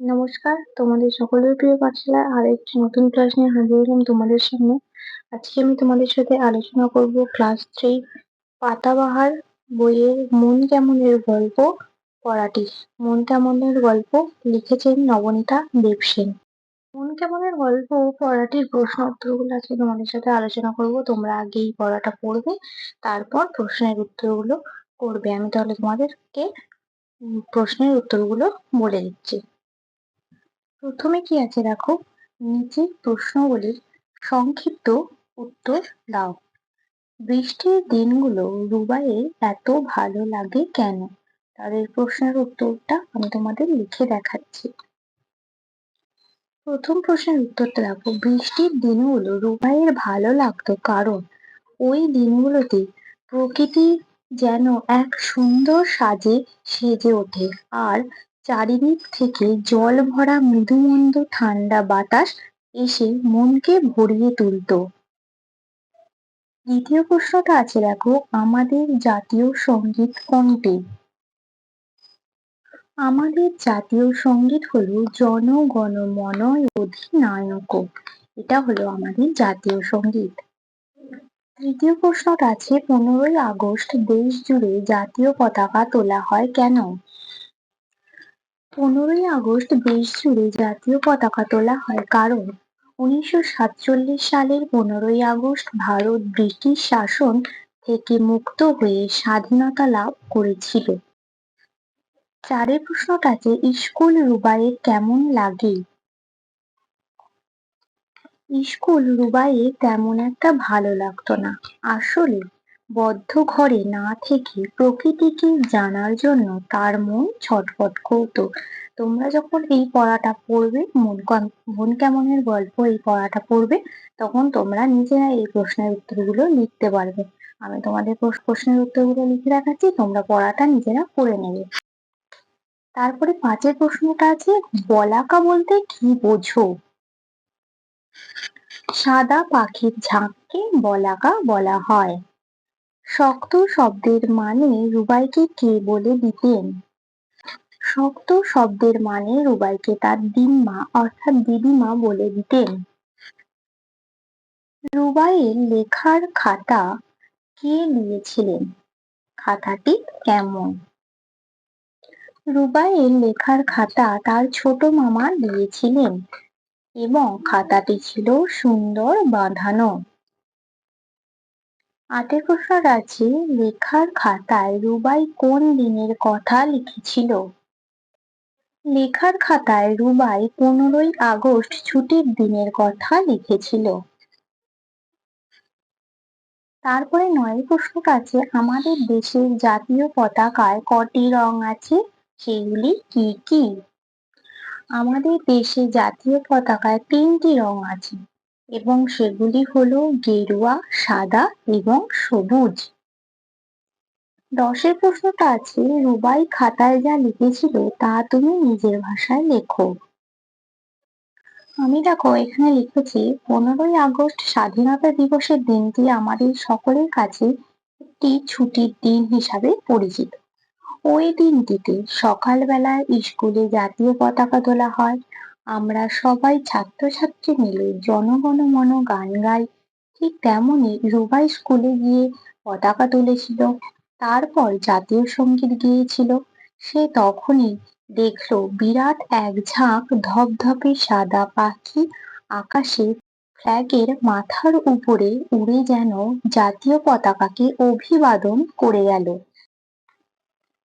নমস্কার, তোমাদের সকলের প্রিয় পাঠশালায় আর একটি নতুন ক্লাস নিয়ে হাজির হলাম তোমাদের সামনে। আজকে আমি তোমাদের সাথে আলোচনা করব ক্লাস থ্রি পাতাবাহার বইয়ের মন কেমনের গল্প পড়াটি। মন কেমনের গল্প লিখেছেন নবনীতা দেবসেন। মন কেমনের গল্প পড়াটির প্রশ্ন উত্তরগুলো আজকে তোমাদের সাথে আলোচনা করব। তোমরা আগে এই পড়াটা পড়বে, তারপর প্রশ্নের উত্তরগুলো করবে। আমি তাহলে তোমাদেরকে প্রশ্নের উত্তরগুলো বলে দিচ্ছি। প্রথমে কি আছে দেখো? নিচের প্রশ্নগুলির সংক্ষিপ্ত উত্তর দাও। বৃষ্টির দিনগুলো রুবাইয়ের এত ভালো লাগে কেন? তাদের প্রশ্নের উত্তরটা আমি তোমাদের লিখে দেখাচ্ছি। প্রথম প্রশ্নের উত্তরটা দেখো। বৃষ্টির দিনগুলো রুবাইয়ের ভালো লাগতো কারণ ওই দিনগুলোতে প্রকৃতি যেন এক সুন্দর সাজে সেজে ওঠে। আর চারিদিক থেকে জল ভরা মৃদুমন্দ ঠান্ডা বাতাস এসে মনকে ভরিয়ে তুলত। দ্বিতীয় প্রশ্নটা আছে, দেখো, আমাদের জাতীয় সংগীত কোনটি? আমাদের জাতীয় সংগীত হলো জন গণ মন অধিনায়ক। এটা হলো আমাদের জাতীয় সংগীত। তৃতীয় প্রশ্নটা আছে, পনেরোই আগস্ট দেশ জুড়ে জাতীয় পতাকা তোলা হয় কেন? পনেরোই আগস্ট দেশ জুড়ে জাতীয় পতাকা তোলা হয় কারণ উনিশশো সাতচল্লিশ সালের পনেরোই আগস্ট ভারত ব্রিটিশ শাসন থেকে মুক্ত হয়ে স্বাধীনতা লাভ করেছিল। চারের প্রশ্নটা আছে স্কুল রুবাইয়ের কেমন লাগে? স্কুল রুবাইয়ের তেমন একটা ভালো লাগতো না। আসলে বদ্ধ ঘরে না থেকে প্রকৃতিকে জানার জন্য তার মন ছটফট করতো। তোমরা যখন এই পড়াটা পড়বে, মন মন কেমনের গল্প এই পড়াটা পড়বে, তখন তোমরা নিজেরা এই প্রশ্নের উত্তরগুলো লিখতে পারবে। আমি তোমাদের প্রশ্নের উত্তরগুলো লিখে রাখাচ্ছি তোমরা পড়াটা নিজেরা পড়ে নেবে। তারপরে পাঁচের প্রশ্নটা আছে, বলাকা বলতে কি বোঝো? সাদা পাখির ঝাঁককে বলাকা বলা হয়। শক্ত শব্দের মানে রুবাইকে কে বলে দিতেন? শক্ত শব্দের মানে রুবাইকে তার দিম্মা, অর্থাৎ দিদিমা বলে দিতেন। রুবাইয়ের লেখার খাতা কে নিয়েছিলেন খাতাটি কেমন? রুবাইয়ের লেখার খাতা তার ছোট মামা দিয়েছিলেন এবং খাতাটি ছিল সুন্দর বাঁধানো। প্রশ্ন আছে লেখার খাতায় রুবাই কোন দিনের কথা লিখেছিল? লেখার খাতায় রুবাই পনেরোই আগস্ট ছুটির দিনের কথা লিখেছিল। তারপরে নয় প্রশ্নটা আছে আমাদের দেশের জাতীয় পতাকায় কটি রং আছে? সেগুলি কি কি? আমাদের দেশে জাতীয় পতাকায় তিনটি রং আছে। এবং সেগুলি হলো গেরুয়া, সাদা এবং সবুজ। দশের প্রশ্নটা আছে, রুবাই খাতায় যা লিখেছিল তা তুমি নিজের ভাষায় লেখো। আমি দেখো, এখানে লিখেছি, পনেরোই আগস্ট স্বাধীনতা দিবসের দিনটি আমাদের সকলের কাছে একটি ছুটির দিন হিসাবে পরিচিত। ওই দিনটিতে সকালবেলায় স্কুলে জাতীয় পতাকা তোলা হয় আমরা সবাই ছাত্রছাত্রী মিলে জনগণ মন গান গাই। ঠিক তেমনই রুবাই স্কুলে গিয়ে পতাকা তুলেছিল, তারপর জাতীয় সংগীত গিয়েছিল। সে তখনই দেখল বিরাট এক ঝাঁক ধপধপে সাদা পাখি আকাশে ফ্ল্যাগের মাথার উপরে উড়ে যেন জাতীয় পতাকাকে অভিবাদন করে গেল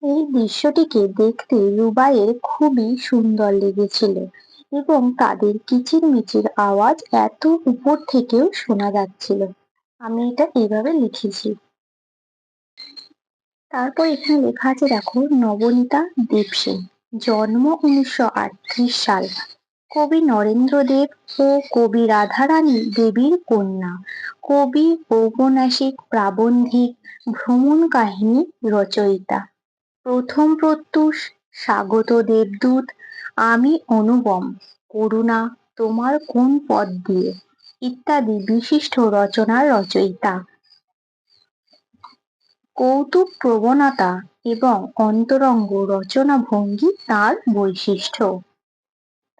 এই দৃশ্যটিকে দেখতে রুবাইয়ের খুবই সুন্দর লেগেছিল। এবং তাদের কিচিরমিচির আওয়াজ এত উপর থেকেও শোনা যাচ্ছিল। আমি এটা এইভাবে লিখেছি। তারপর এখানে লেখা আছে, দেখো, নবনীতা দেবসেন জন্ম উনিশশো আটত্রিশ সাল। কবি নরেন্দ্র দেব ও কবি রাধারানী দেবীর কন্যা। কবি ঔপন্যাসিক প্রাবন্ধিক ভ্রমণ কাহিনী রচয়িতা। প্রথম প্রত্যুষ স্বাগত দেবদূত আমি অনুপম, করুণা তোমার কোন পদ দিয়ে? ইত্যাদি বিশিষ্ট রচনার রচয়িতা। কৌতুক প্রবণতা এবং অন্তরঙ্গ রচনা ভঙ্গি তার বৈশিষ্ট্য।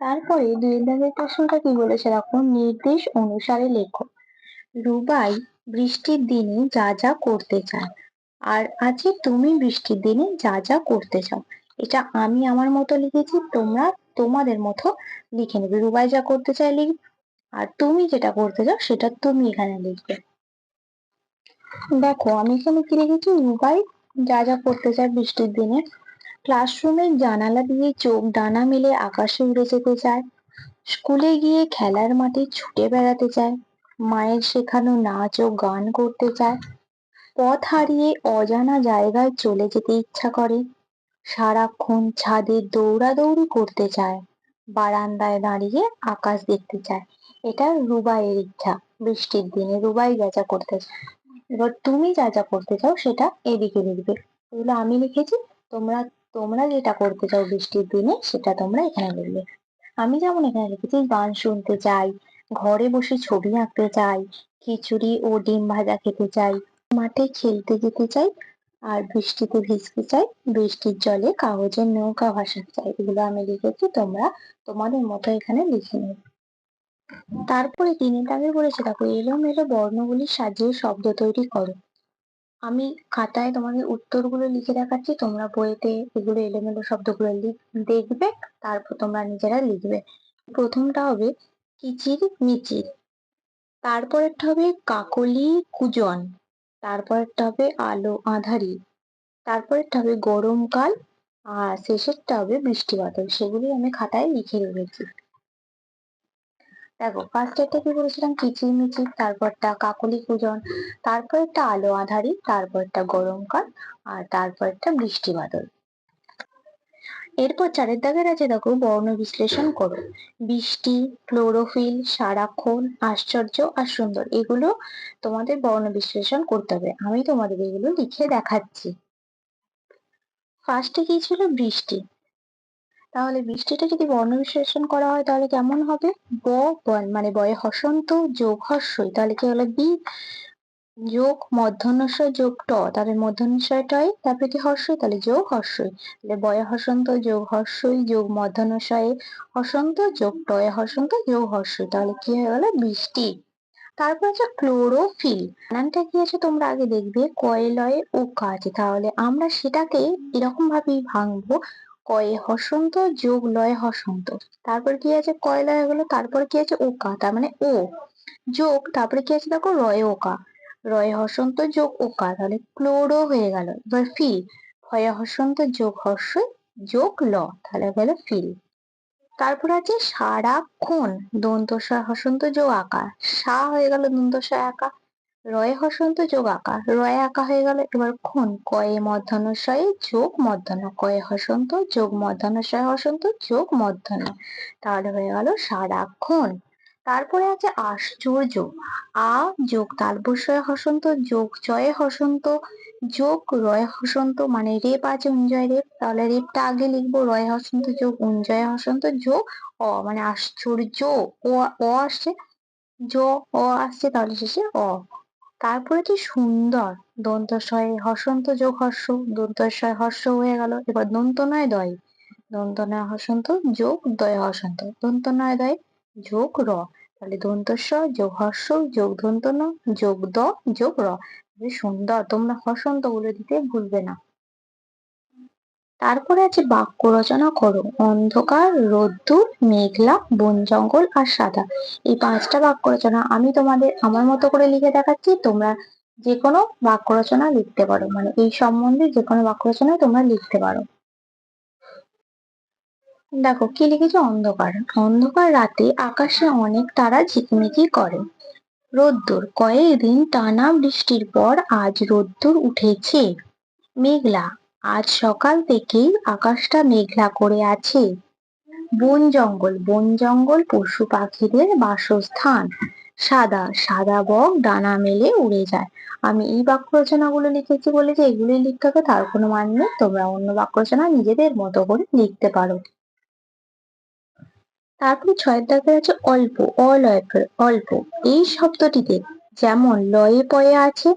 তারপরে দুয়ের দাগের প্রশ্নটা কি বলেছে? দেখো, নির্দেশ অনুসারে লেখো। রুবাই বৃষ্টির দিনে যা যা করতে চায়। আর আছে তুমি বৃষ্টির দিনে যা যা করতে চাও। এটা আমি আমার মতো লিখেছি, তোমরা তোমাদের মতো লিখে নেবে। রুবাই যা করতে চাই লিখবে, আর তুমি যেটা করতে চাও সেটা তুমি এখানে লিখবে। দেখো, আমি এখানে কি লিখেছি? রুবাই যা যা করতে চায় বৃষ্টির দিনে। ক্লাসরুমের জানালা দিয়ে চোখ ডানা মেলে আকাশে উড়ে যেতে চায়। স্কুলে গিয়ে খেলার মাঠে ছুটে বেড়াতে চায়। মায়ের শেখানো নাচ ও গান করতে চায়। পথ হারিয়ে অজানা জায়গায় চলে যেতে ইচ্ছা করে। সারাক্ষণ ছাদে দৌড়াদৌড়ি করতে চায়। বারান্দায় দাঁড়িয়ে আকাশ দেখতে চায়। এটা রুবাইয়ের ইচ্ছা। বৃষ্টির দিনে রুবাই যা করতে চায়। এবার তুমি যা যা করতে চাও সেটা এদিকে লিখবে। এগুলো আমি লিখেছি। তোমরা তোমরা যেটা করতে চাও বৃষ্টির দিনে সেটা তোমরা এখানে লিখবে। আমি যেমন এখানে লিখেছি, গান শুনতে চাই, ঘরে বসে ছবি আঁকতে চাই, খিচুড়ি ও ডিম ভাজা খেতে চাই, মাঠে খেলতে যেতে চাই আর বৃষ্টিতে ভিজতে চাই, বৃষ্টির জলে কাগজের নৌকা ভাসাতে চাই, এগুলো আমি লিখেছি, তোমরা তোমাদের মতো এখানে লিখে নেবে তারপরে তিনি তাকে বলেছে, দেখো, এলোমেলো বর্ণগুলি সাজিয়ে শব্দ তৈরি করো। আমি খাতায় তোমাদের উত্তরগুলো লিখে দেখাচ্ছি, তোমরা বইতে এগুলো এলোমেলো শব্দগুলো দেখবে, তারপর তোমরা নিজেরা লিখবে। প্রথমটা হবে কিচির মিচির তারপরেরটা হবে কাকলি কুজন তারপরেরটা হবে আলো আঁধারি তারপরেরটা হবে গরমকাল আর শেষেরটা হবে বৃষ্টি বাদল। সেগুলি আমি খাতায় লিখে রেখেছি। দেখো ফার্স্টেরটা কি বলেছিলাম কিচিরমিচির, তারপরটা কাকলি কুজন তারপরেরটা আলো আঁধারি, তারপরটা গরমকাল আর তারপরটা বৃষ্টি বাদল। এরপর চারের দাগের আছে দেখো বর্ণ বিশ্লেষণ করো। বৃষ্টি ক্লোরোফিল সারাক্ষণ, আশ্চর্য আর সুন্দর, এগুলো তোমাদের বর্ণ বিশ্লেষণ করতে হবে। আমি তোমাদের এগুলো লিখে দেখাচ্ছি। ফার্স্টে কি ছিল? বৃষ্টি। তাহলে বৃষ্টিটা যদি বর্ণ বিশ্লেষণ করা হয় তাহলে কেমন হবে? ব, বন মানে বয়ে হসন্ত, যোগ হর্ষই তাহলে কি হলো? বি যোগ মধ্যাহ্নস্বয় যোগ ট তাহলে মধ্যাহ্নস্বয় টয় তারপরে কি হর্ষই, তাহলে যোগ হর্ষই। তাহলে বয়ে হসন্ত যোগ হর্ষই, যোগ মধ্যাহ্নস্বয়ে হসন্ত যোগ টয়ে হসন্ত যোগ হর্ষই। তাহলে কি হয়ে গেল? বৃষ্টি। তারপর আছে ক্লোরোফিল। নামটা কি আছে তোমরা আগে দেখবে? কয়লয়ে ওকা আছে তাহলে আমরা সেটাকে এরকম ভাবেই ভাঙবো। কয়ে হসন্ত যোগ লয়ে হসন্ত তারপর কি আছে? কয় লয়ে গেলো। তারপর কি আছে? ওকা। তার মানে ও। যোগ, তারপরে কি আছে? দেখো, রয়ে ওকা। রয়ে হসন্ত যোগ ওকা তাহলে ক্লোরো হয়ে গেল। এবার ফিল হয়ে হসন্ত যোগ হর্ষ যোগ ল, তাহলে গেল ফিল তারপর আছে সারাক্ষণ দন্তস্বয় হসন্ত যোগ আকার সা হয়ে গেল দন্তস্বয় আকা, রয়ে হসন্ত যোগ আকার রয়ে আঁকা হয়ে গেল এবার খুন, কয়ে মধ্যাহ্নশয়ে যোগ মধ্যাহ্ন, কয়ে হসন্ত যোগ মধ্যাহ্নশয় হসন্ত যোগ মধ্যাহ্ন, তাহলে হয়ে গেল সারাক্ষণ তারপরে আছে আশ্চর্য। আ যোগ তালবস্বয় হসন্ত, যোগ চয়ে হসন্ত, যোগ রয় হসন্ত মানে রেপ আছে উঞ্জয় রেপ। তাহলে রেপটা আগে লিখব, রয় হসন্ত, যোগ উঞ্জয় হসন্ত, যোগ অ মানে আশ্চর্য। ও, অ আসছে। জ, অ আসছে তাহলে শেষে অ। তারপরে কি সুন্দর। দন্তস্বয়ে হসন্ত, যোগ হর্ষ। দন্তস্বয় হর্ষ হয়ে গেল। এবার দন্ত নয় দয়। দন্ত নয় হসন্ত, যোগ দয় হসন্ত। দন্ত নয় দয় যোগ র তাহলে দন্তস্ব যোগ হর্ষ যোগ দন্ত ন যোগ দ যোগ র সুন্দর। তোমরা হসন্তগুলো দিতে ভুলবে না। তারপরে আছে বাক্য রচনা করো। অন্ধকার, রোদ্দুর, মেঘলা, বন জঙ্গল আর সাদা। এই পাঁচটা বাক্য রচনা আমি তোমাদের আমার মতো করে লিখে দেখাচ্ছি। তোমরা যে কোনো বাক্য রচনা লিখতে পারো। মানে এই সম্বন্ধে যে কোনো বাক্য রচনা তোমরা লিখতে পারো। দেখো, কি লিখেছে? অন্ধকার। অন্ধকার রাতে আকাশে অনেক তারা ঝিকমিকি করে। রোদ্দুর। কয়েকদিন টানা বৃষ্টির পর আজ রোদ্দুর উঠেছে। মেঘলা। আজ সকাল থেকেই আকাশটা মেঘলা করে আছে। বন জঙ্গল। বন জঙ্গল পশু পাখিদের বাসস্থান। সাদা সাদা বক ডানা মেলে উড়ে যায়। আমি এই বাক্য রচনাগুলো লিখেছি বলে যে এগুলি লিখতে হবে, তার কোনো মান নেই। তোমরা অন্য বাক্য রচনা নিজেদের মতো করে লিখতে পারো। তারপরে ছয়ের দাগে আছে অল্প অলয় অল্প। এই শব্দটিতে যেমন লয়ে পয়ে আছে,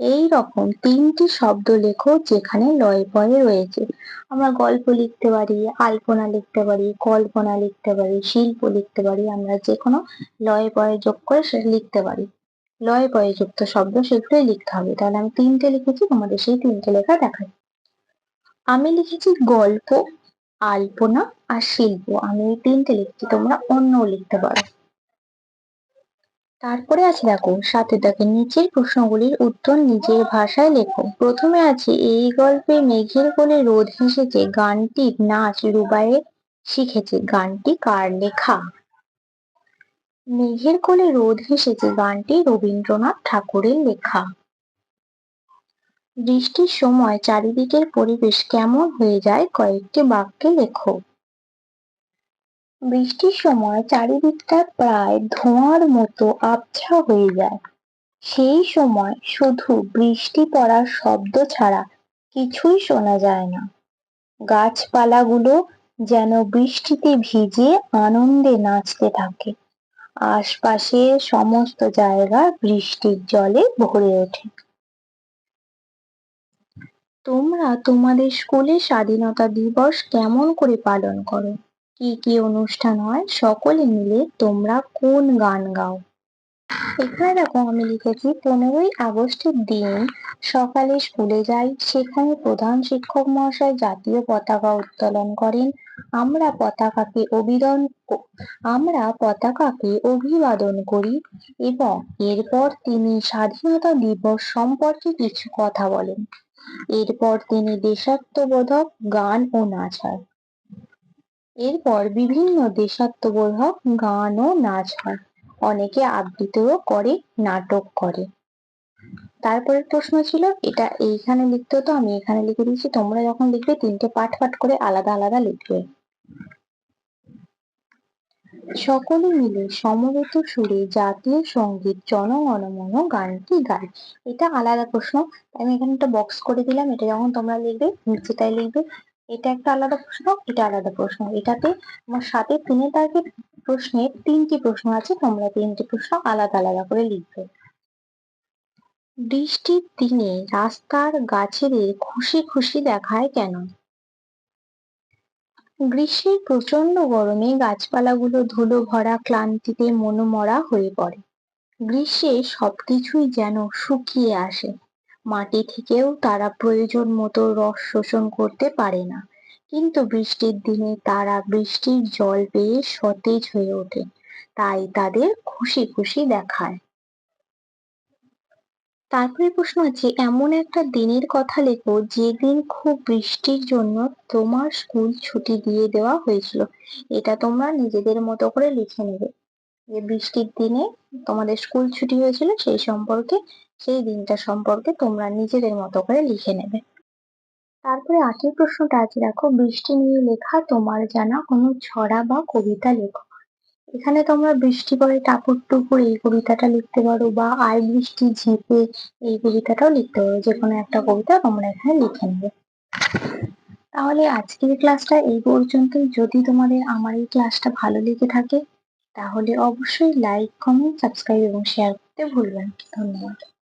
এই রকম তিনটি শব্দ লেখো যেখানে লয় পয়ে রয়েছে। আমরা গল্প লিখতে পারি, আলপনা লিখতে পারি, কল্পনা লিখতে পারি, শিল্প লিখতে পারি, আমরা যে কোনো লয় পয়ে যোগ করে সেটা লিখতে পারি। লয় পয়ে যুক্ত শব্দ সেগুলোই লিখতে হবে, তাহলে আমি তিনটে লিখেছি, তোমাদের সেই তিনটে লেখা দেখাই। আমি লিখেছি গল্প আলপনা আর শিল্প। আমি এই তিনটে লিখছি, তোমরা অন্য লিখতে পারো। তারপরে আছে দেখো সাথে দেখে নিচের প্রশ্নগুলির উত্তর নিজের ভাষায় লেখো। প্রথমে আছে, এই গল্পে মেঘের কোলে রোদ হেসেছে গানটির নাচ রুবাইয়ে শিখেছে। গানটি কার লেখা? মেঘের কোলে রোদ হেসেছে, গানটি রবীন্দ্রনাথ ঠাকুরের লেখা। বৃষ্টির সময় চারিদিকের পরিবেশ কেমন হয়ে যায় কয়েকটি বাক্যে লেখো। বৃষ্টির সময় চারিদিকটা প্রায় ধোঁয়ার মতো আবছা হয়ে যায়। সেই সময় শুধু বৃষ্টি পড়ার শব্দ ছাড়া কিছুই শোনা যায় না। গাছপালাগুলো যেন বৃষ্টিতে ভিজে আনন্দে নাচতে থাকে। আশপাশের সমস্ত জায়গা বৃষ্টির জলে ভরে ওঠে। তোমরা তোমাদের স্কুলে স্বাধীনতা দিবস কেমন করে পালন করো? কি কি অনুষ্ঠান হয়? সকলে মিলে তোমরা কোন গান গাও? এখানে দেখো আমি লিখেছি, পনেরোই আগস্টের দিন সকালে স্কুলে যাই। সেখানে প্রধান শিক্ষক মহাশয় জাতীয় পতাকা উত্তোলন করেন। আমরা পতাকাকে অভিদন, আমরা পতাকাকে অভিবাদন করি এবং এরপর তিনি স্বাধীনতা দিবস সম্পর্কে কিছু কথা বলেন। এরপর তিনি দেশাত্মবোধক গান ও নাচ হয়। এরপর বিভিন্ন দেশাত্মবোধক গান ও নাচ হয়। অনেকে আবৃত্তিও করে, নাটক করে। তারপরের প্রশ্ন ছিল, এটা এইখানে লিখতে হতো আমি এখানে লিখে দিয়েছি, তোমরা যখন লিখবে তিনটে পাঠ পাঠ করে আলাদা আলাদা লিখবে। সকলে মিলে সমবেত সুরে জাতীয় সংগীত জনগণমন গানটি গায়। এটা আলাদা প্রশ্ন। আমি এখানে একটা বক্স করে দিলাম। এটা যখন তোমরা লিখবে নিচেটায় লিখবে। এটা একটা আলাদা প্রশ্ন, এটা আলাদা প্রশ্ন। এটাতে আমার সাথে তিনে তারিখের প্রশ্নের তিনটি প্রশ্ন আছে। তোমরা তিনটি প্রশ্ন আলাদা আলাদা করে লিখবে। বৃষ্টির দিনে রাস্তার গাছেদের খুশি খুশি দেখায় কেন? গ্রীষ্মের প্রচণ্ড গরমে গাছপালাগুলো ধুলো ভরা ক্লান্তিতে মনোমরা হয়ে পড়ে। গ্রীষ্মে সবকিছুই যেন শুকিয়ে আসে। মাটি থেকেও তারা প্রয়োজন মতো রস শোষণ করতে পারে না। কিন্তু বৃষ্টির দিনে তারা বৃষ্টির জল পেয়ে সতেজ হয়ে ওঠে। তাই তাদের খুশি খুশি দেখায়। তারপরে প্রশ্ন আছে, এমন একটা দিনের কথা লেখো যেদিন খুব বৃষ্টির জন্য তোমার স্কুল ছুটি দিয়ে দেওয়া হয়েছিল। এটা তোমরা নিজেদের মতো করে লিখে নেবে। যে বৃষ্টির দিনে তোমাদের স্কুল ছুটি হয়েছিল সেই সম্পর্কে, সেই দিনটা সম্পর্কে তোমরা নিজেদের মতো করে লিখে নেবে। তারপরে আটের প্রশ্নটা আছে, দেখো বৃষ্টি নিয়ে লেখা তোমার জানা কোনো ছড়া বা কবিতা লেখো। এখানে তোমরা বৃষ্টি পরে টাপুর টুপুর এই কবিতাটা লিখতে পারো বা আই বৃষ্টি ঝেঁপে এই কবিতাটাও লিখতে পারো যে কোনো একটা কবিতা তোমরা এখানে লিখে নেবে। তাহলে আজকের ক্লাসটা এই পর্যন্তই। যদি তোমাদের আমার এই ক্লাসটা ভালো লেগে থাকে, তাহলে অবশ্যই লাইক, কমেন্ট, সাবস্ক্রাইব এবং শেয়ার করতে ভুলবেন ধন্যবাদ।